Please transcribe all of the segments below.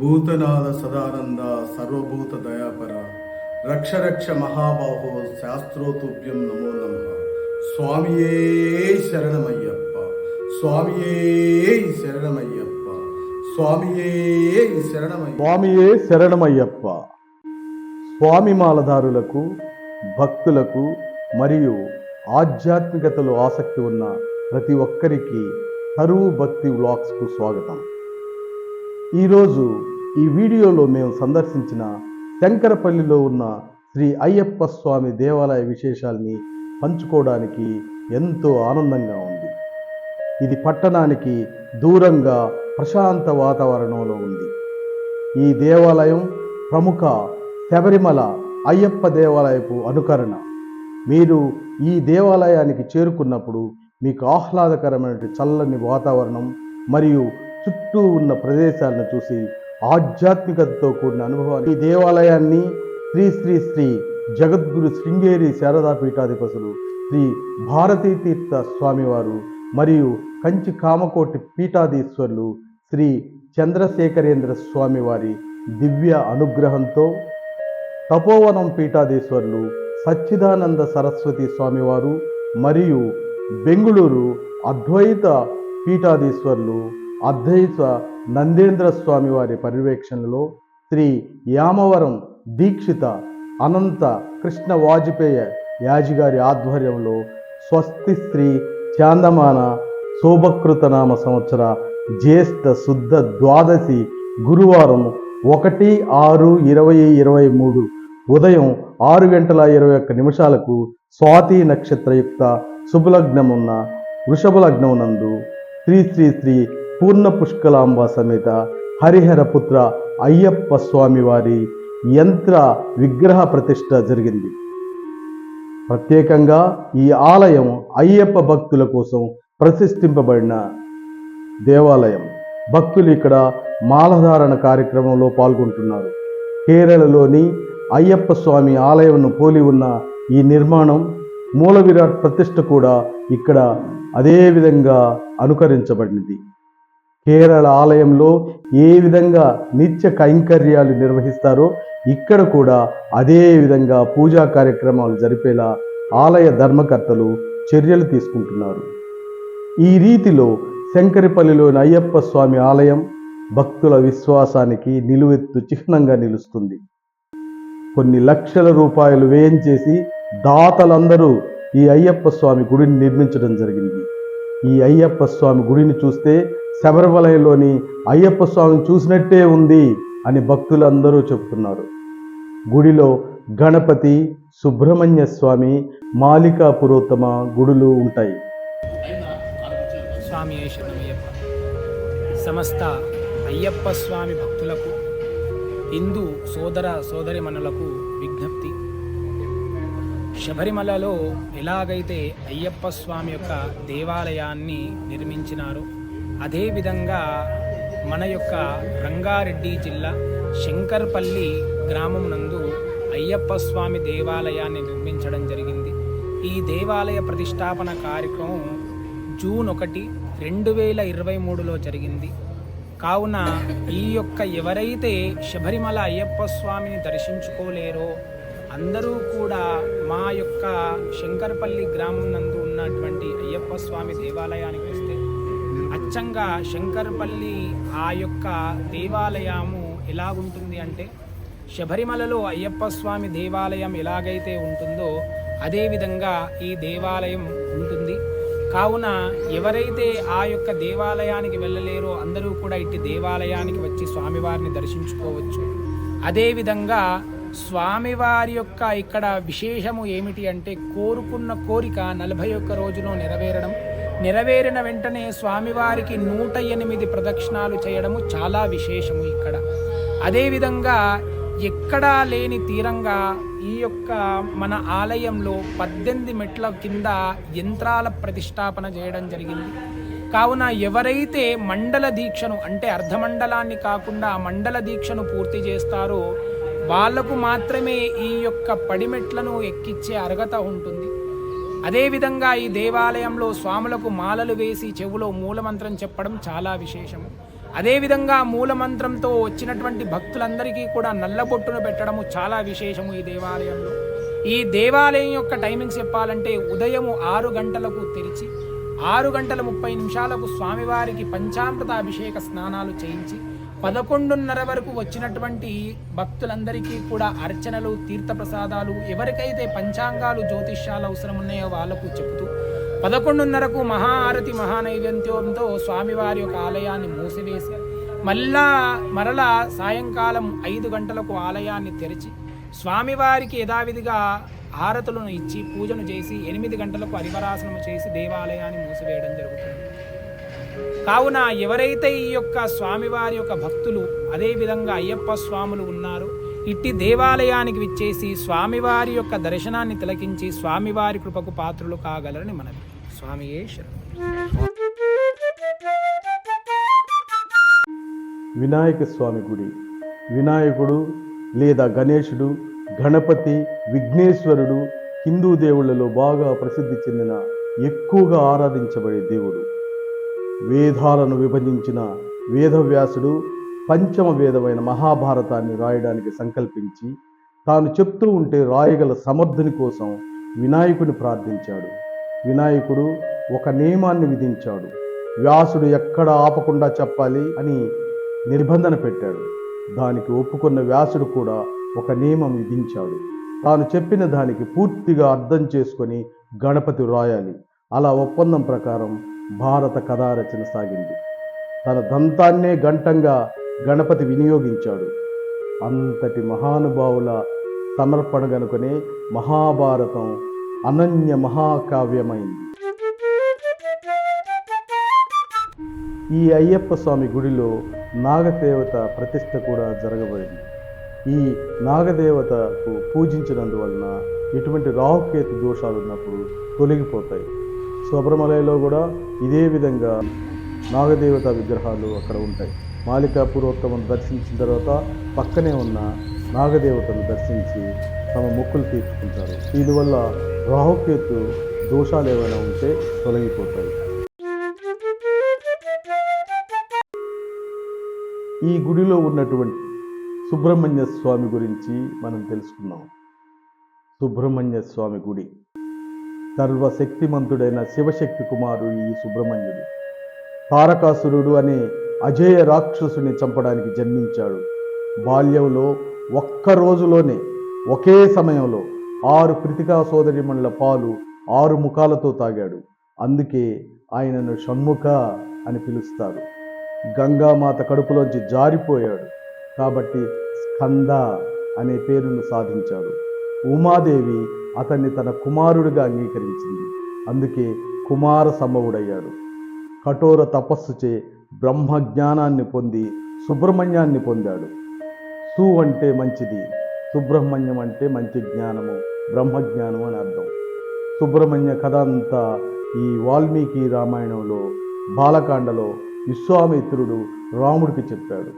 భూతనాథ సదానంద సర్వభూత దయాపర రక్ష రక్ష మహాబాహో శాస్త్రోతుభ్యం నమో నమ. స్వామియే శరణమయ్యప్ప. స్వామియే శరణమయ్యప్ప. స్వామియే శరణమయ్య స్వామియే శరణమయ్యప్ప. స్వామి మాలధారులకు భక్తులకు మరియు ఆధ్యాత్మికతలో ఆసక్తి ఉన్న ప్రతి ఒక్కరికి కరువు భక్తి వ్లాగ్స్కు స్వాగతం. ఈరోజు ఈ వీడియోలో మేము సందర్శించిన శంకరపల్లిలో ఉన్న శ్రీ అయ్యప్ప స్వామి దేవాలయ విశేషాల్ని పంచుకోవడానికి ఎంతో ఆనందంగా ఉంది. ఇది పట్టణానికి దూరంగా ప్రశాంత వాతావరణంలో ఉంది. ఈ దేవాలయం ప్రముఖ శబరిమల అయ్యప్ప దేవాలయపు అనుకరణ. మీరు ఈ దేవాలయానికి చేరుకున్నప్పుడు మీకు ఆహ్లాదకరమైన చల్లని వాతావరణం మరియు చుట్టూ ఉన్న ప్రదేశాలను చూసి ఆధ్యాత్మికతతో కూడిన అనుభవాన్ని. ఈ దేవాలయాన్ని శ్రీ శ్రీ శ్రీ జగద్గురు శృంగేరి శారదా పీఠాధిపతులు శ్రీ భారతీ తీర్థ స్వామివారు మరియు కంచి కామకోటి పీఠాధీశ్వరులు శ్రీ చంద్రశేఖరేంద్ర స్వామివారి దివ్య అనుగ్రహంతో తపోవనం పీఠాధీశ్వరులు సచ్చిదానంద సరస్వతి స్వామివారు మరియు బెంగుళూరు అద్వైత పీఠాధీశ్వరులు అద్వైత నందేంద్ర స్వామి వారి పర్యవేక్షణలో శ్రీ యామవరం దీక్షిత అనంత కృష్ణ వాజపేయ యాజిగారి ఆధ్వర్యంలో స్వస్తి శ్రీ చాందమాన శోభకృతనామ సంవత్సర జ్యేష్ఠ శుద్ధ ద్వాదశి గురువారం ఒకటి ఆరు ఇరవై ఇరవై మూడు ఉదయం ఆరు గంటల ఇరవై ఒక్క నిమిషాలకు స్వాతి నక్షత్రయుక్త శుభలగ్నమున్న వృషభ లగ్నమునందు శ్రీ శ్రీ శ్రీ పూర్ణ పుష్కలాంబ సమేత హరిహరపుత్ర అయ్యప్ప స్వామి వారి యంత్ర విగ్రహ ప్రతిష్ట జరిగింది. ప్రత్యేకంగా ఈ ఆలయం అయ్యప్ప భక్తుల కోసం ప్రతిష్ఠింపబడిన దేవాలయం. భక్తులు ఇక్కడ మాలధారణ కార్యక్రమంలో పాల్గొంటున్నారు. కేరళలోని అయ్యప్ప స్వామి ఆలయంను పోలి ఉన్న ఈ నిర్మాణం మూల విరాట్ ప్రతిష్ట కూడా ఇక్కడ అదే విధంగా అనుకరించబడింది కేరళ ఆలయంలో ఏ విధంగా నిత్య కైంకర్యాలు నిర్వహిస్తారో ఇక్కడ కూడా అదే విధంగా పూజా కార్యక్రమాలు జరిపేలా ఆలయ ధర్మకర్తలు చర్యలు తీసుకుంటున్నారు. ఈ రీతిలో శంకరిపల్లిలోని అయ్యప్ప స్వామి ఆలయం భక్తుల విశ్వాసానికి నిలువెత్తు చిహ్నంగా నిలుస్తుంది. కొన్ని లక్షల రూపాయలు వ్యయం చేసి దాతలందరూ ఈ అయ్యప్ప స్వామి గుడిని నిర్మించడం జరిగింది. ఈ అయ్యప్ప స్వామి గుడిని చూస్తే శబరిమలయలోని అయ్యప్ప స్వామిని చూసినట్టే ఉంది అని భక్తులందరూ చెప్తున్నారు గుడిలో గణపతి సుబ్రహ్మణ్య స్వామి మాలికా పురోత్తమ గుడులు ఉంటాయి. స్వామి సమస్త అయ్యప్ప స్వామి భక్తులకు హిందూ సోదర సోదరిమణులకు విజ్ఞప్తి. శబరిమలలో ఎలాగైతే అయ్యప్ప స్వామి యొక్క దేవాలయాన్ని నిర్మించినారో అదేవిధంగా మన యొక్క రంగారెడ్డి జిల్లా శంకర్పల్లి గ్రామం నందు అయ్యప్ప స్వామి దేవాలయాన్ని నిర్మించడం జరిగింది. ఈ దేవాలయ ప్రతిష్టాపన కార్యక్రమం జూన్ ఒకటి రెండు వేల ఇరవై మూడులో జరిగింది. కావున ఈ యొక్క ఎవరైతే శబరిమల అయ్యప్ప స్వామిని దర్శించుకోలేరో అందరూ కూడా మా యొక్క శంకర్పల్లి గ్రామం నందు ఉన్నటువంటి అయ్యప్ప స్వామి దేవాలయానికి స్వచ్ఛంగా శంకరపల్లి శంకర్పల్లి ఆ యొక్క దేవాలయము ఎలాగుంటుంది అంటే శబరిమలలో అయ్యప్ప స్వామి దేవాలయం ఎలాగైతే ఉంటుందో అదేవిధంగా ఈ దేవాలయం ఉంటుంది. కావున ఎవరైతే ఆ యొక్క దేవాలయానికి వెళ్ళలేరో అందరూ కూడా ఇట్టి దేవాలయానికి వచ్చి స్వామివారిని దర్శించుకోవచ్చు. అదేవిధంగా స్వామివారి యొక్క ఇక్కడ విశేషము ఏమిటి అంటే కోరుకున్న కోరిక నలభై ఒక్క రోజులో నెరవేరడం. నెరవేరిన వెంటనే స్వామివారికి నూట ఎనిమిది ప్రదక్షిణాలు చేయడము చాలా విశేషము ఇక్కడ. అదేవిధంగా ఎక్కడా లేని తీరంగా ఈ యొక్క మన ఆలయంలో పద్దెనిమిది మెట్ల కింద యంత్రాల ప్రతిష్టాపన చేయడం జరిగింది. కావున ఎవరైతే మండల దీక్షను అంటే అర్ధమండలాన్ని కాకుండా మండల దీక్షను పూర్తి చేస్తారో వాళ్ళకు మాత్రమే ఈ యొక్క పడిమెట్లను ఎక్కిచ్చే అర్హత ఉంటుంది. అదేవిధంగా ఈ దేవాలయంలో స్వాములకు మాలలు వేసి చెవులో మూలమంత్రం చెప్పడం చాలా విశేషము. అదేవిధంగా మూలమంత్రంతో వచ్చినటువంటి భక్తులందరికీ కూడా నల్లబొట్టును పెట్టడము చాలా విశేషము ఈ దేవాలయంలో. ఈ దేవాలయం యొక్క టైమింగ్స్ చెప్పాలంటే ఉదయము ఆరు గంటలకు తెరిచి ఆరు గంటల ముప్పై నిమిషాలకు స్వామివారికి పంచామృత అభిషేక స్నానాలు చేయించి పదకొండున్నర వరకు వచ్చినటువంటి భక్తులందరికీ కూడా అర్చనలు తీర్థప్రసాదాలు ఎవరికైతే పంచాంగాలు జ్యోతిష్యాలు అవసరం ఉన్నాయో వాళ్ళకు చెబుతూ పదకొండున్నరకు మహాఆరతి మహానైవేద్యంతో స్వామివారి యొక్క ఆలయాన్ని మూసివేసి మళ్ళా మరలా సాయంకాలం ఐదు గంటలకు ఆలయాన్ని తెరిచి స్వామివారికి యథావిధిగా హారతులను ఇచ్చి పూజను చేసి ఎనిమిది గంటలకు హరివరాసనము చేసి దేవాలయాన్ని మూసివేయడం జరుగుతుంది. కావున ఎవరైతే ఈ యొక్క స్వామివారి యొక్క భక్తులు అదేవిధంగా అయ్యప్ప స్వాములు ఉన్నారు ఇట్టి దేవాలయానికి విచ్చేసి స్వామివారి యొక్క దర్శనాన్ని తిలకించి స్వామివారి కృపకు పాత్రులు కాగలరని మనవి. స్వామియే వినాయక స్వామి గుడి. వినాయకుడు లేదా గణేశుడు గణపతి విఘ్నేశ్వరుడు హిందూ దేవుళ్ళలో బాగా ప్రసిద్ధి చెందిన ఎక్కువగా ఆరాధించబడే దేవుడు. వేదాలను విభజించిన వేదవ్యాసుడు పంచమ వేదమైన మహాభారతాన్ని రాయడానికి సంకల్పించి తాను చెప్తూ ఉంటే రాయగల సమర్థుని కోసం వినాయకుని ప్రార్థించాడు. వినాయకుడు ఒక నియమాన్ని విధించాడు. వ్యాసుడు ఎక్కడ ఆపకుండా చెప్పాలి అని నిర్బంధన పెట్టాడు. దానికి ఒప్పుకున్న వ్యాసుడు కూడా ఒక నియమం విధించాడు. తాను చెప్పిన దానికి పూర్తిగా అర్థం చేసుకొని గణపతి రాయాలి. అలా ఒప్పందం ప్రకారం భారత కథా రచన సాగింది. తన దంతాన్నే గంటంగా గణపతి వినియోగించాడు. అంతటి మహానుభావుల సమర్పణ గనుకనే మహాభారతం అనన్య మహాకావ్యమైంది. ఈ అయ్యప్ప స్వామి గుడిలో నాగదేవత ప్రతిష్ట కూడా జరగబడింది. ఈ నాగదేవతకు పూజించినందువలన ఎటువంటి రాహుకేతు దోషాలు ఉన్నప్పుడు తొలగిపోతాయి. శబరిమలలో కూడా ఇదే విధంగా నాగదేవత విగ్రహాలు అక్కడ ఉంటాయి. మాలికా పూర్వోత్తమను దర్శించిన తర్వాత పక్కనే ఉన్న నాగదేవతను దర్శించి తమ మొక్కులు తీర్చుకుంటారు. దీనివల్ల రాహుకేతు దోషాలు ఏమైనా ఉంటే తొలగిపోతాయి. ఈ గుడిలో ఉన్నటువంటి సుబ్రహ్మణ్య స్వామి గురించి మనం తెలుసుకున్నాం. సుబ్రహ్మణ్య స్వామి గుడి. సర్వశక్తిమంతుడైన శివశక్తి కుమారుడు ఈ సుబ్రహ్మణ్యుడు. తారకాసురుడు అనే అజేయ రాక్షసుని చంపడానికి జన్మించాడు. బాల్యంలో ఒక్క రోజులోనే ఒకే సమయంలో ఆరు కృతికా సోదరిమణుల పాలు ఆరు ముఖాలతో తాగాడు. అందుకే ఆయనను షణ్ముఖ అని పిలుస్తారు. గంగామాత కడుపులోంచి జారిపోయాడు. కాబట్టి స్కంద అనే పేరును సాధించాడు. ఉమాదేవి అతన్ని తన కుమారుడిగా అంగీకరించింది. అందుకే కుమార సంభవుడయ్యాడు కఠోర తపస్సుచే చే బ్రహ్మజ్ఞానాన్ని పొంది సుబ్రహ్మణ్యాన్ని పొందాడు. సు అంటే మంచిది సుబ్రహ్మణ్యం అంటే మంచి జ్ఞానము బ్రహ్మజ్ఞానం అని అర్థం. సుబ్రహ్మణ్య కథ అంతా ఈ వాల్మీకి రామాయణంలో బాలకాండలో విశ్వామిత్రుడు రాముడికి చెప్పాడు.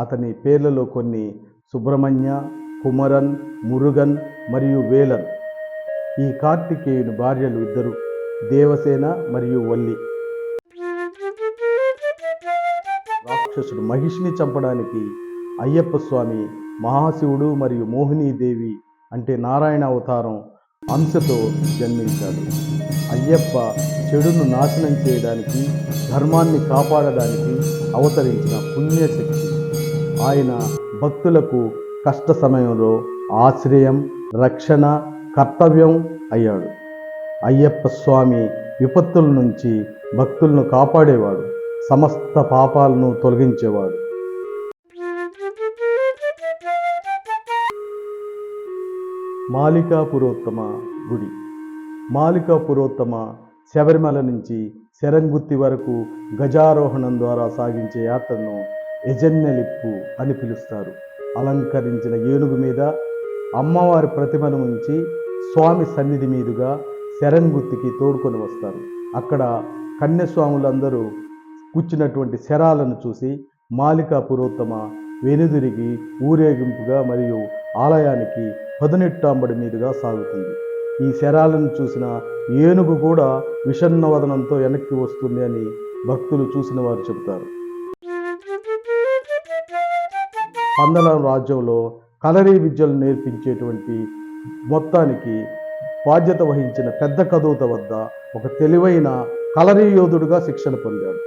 అతని పేర్లలో కొన్ని సుబ్రహ్మణ్య కుమరన్ మురుగన్ మరియు వేలన్ ఈ కార్తికేయుని భార్యలు ఇద్దరు దేవసేన మరియు వల్లి. రాక్షసుడు మహిషిని చంపడానికి అయ్యప్ప స్వామి మహాశివుడు మరియు మోహినీదేవి అంటే నారాయణ అవతారం అంశతో జన్మించాడు. అయ్యప్ప చెడును నాశనం చేయడానికి ధర్మాన్ని కాపాడడానికి అవతరించిన పుణ్యశక్తి. ఆయన భక్తులకు కష్ట సమయంలో ఆశ్రయం రక్షణ కర్తవ్యం అయ్యాడు. అయ్యప్ప స్వామి విపత్తుల నుంచి భక్తులను కాపాడేవాడు. సమస్త పాపాలను తొలగించేవాడు. మాలికా పురోత్తమ గుడి. మాలికా పురోత్తమ శబరిమల నుంచి శరంగుత్తి వరకు గజారోహణం ద్వారా సాగించే యాత్రను యజన్యలిప్పు అని పిలుస్తారు. అలంకరించిన ఏనుగు మీద అమ్మవారి ప్రతిమను ఉంచి స్వామి సన్నిధి మీదుగా శరంగుత్తికి తోడుకొని వస్తారు. అక్కడ కన్యస్వాములందరూ కూర్చున్నటువంటి శరాలను చూసి మాలికా పురోత్తమ వెనుదిరిగి ఊరేగింపుగా మరియు ఆలయానికి పదునెట్టాంబడి మీదుగా సాగుతుంది. ఈ శరాలను చూసిన ఏనుగు కూడా విషన్నవదనంతో వెనక్కి వస్తుంది అని భక్తులు చూసిన వారు చెబుతారు. పందలం రాజ్యంలో కలరీ విద్యలు నేర్పించేటువంటి మొత్తానికి బాధ్యత వహించిన పెద్ద కదూత వద్ద ఒక తెలివైన కలరీ యోధుడుగా శిక్షణ పొందాడు.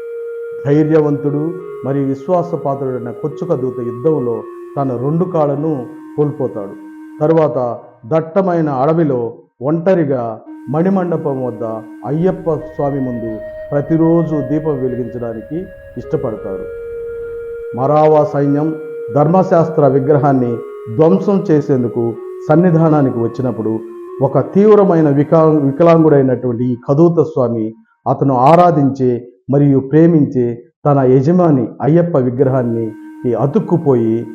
ధైర్యవంతుడు మరియు విశ్వాసపాత్రుడైన కొచ్చు దూత యుద్ధంలో తన రెండు కాళ్ళను కోల్పోతాడు. తరువాత దట్టమైన అడవిలో ఒంటరిగా మణిమండపం వద్ద అయ్యప్ప స్వామి ముందు ప్రతిరోజు దీపం వెలిగించడానికి ఇష్టపడతాడు మరావా సైన్యం ధర్మశాస్త్ర విగ్రహాన్ని ధ్వంసం చేసేందుకు సన్నిధానానికి వచ్చినప్పుడు ఒక తీవ్రమైన వికా వికలాంగుడైనటువంటి ఈ కదూత స్వామి అతను ఆరాధించే మరియు ప్రేమించే తన యజమాని అయ్యప్ప విగ్రహాన్ని అతుక్కుపోయి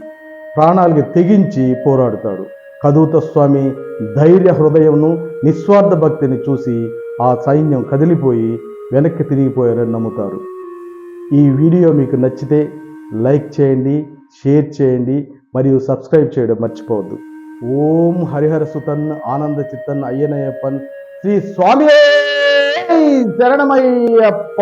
ప్రాణాలకి తెగించి పోరాడుతాడు. కదూత స్వామి ధైర్య హృదయంను నిస్వార్థ భక్తిని చూసి ఆ సైన్యం కదిలిపోయి వెనక్కి తిరిగిపోయారని నమ్ముతారు. ఈ వీడియో మీకు నచ్చితే లైక్ చేయండి షేర్ చేయండి మరియు సబ్స్క్రైబ్ చేయడం మర్చిపోవద్దు. ఓం హరిహర సుతన్ ఆనంద చిత్తన్ అయ్యనయ్యప్పన్. శ్రీ స్వామి శరణమయ్యప్ప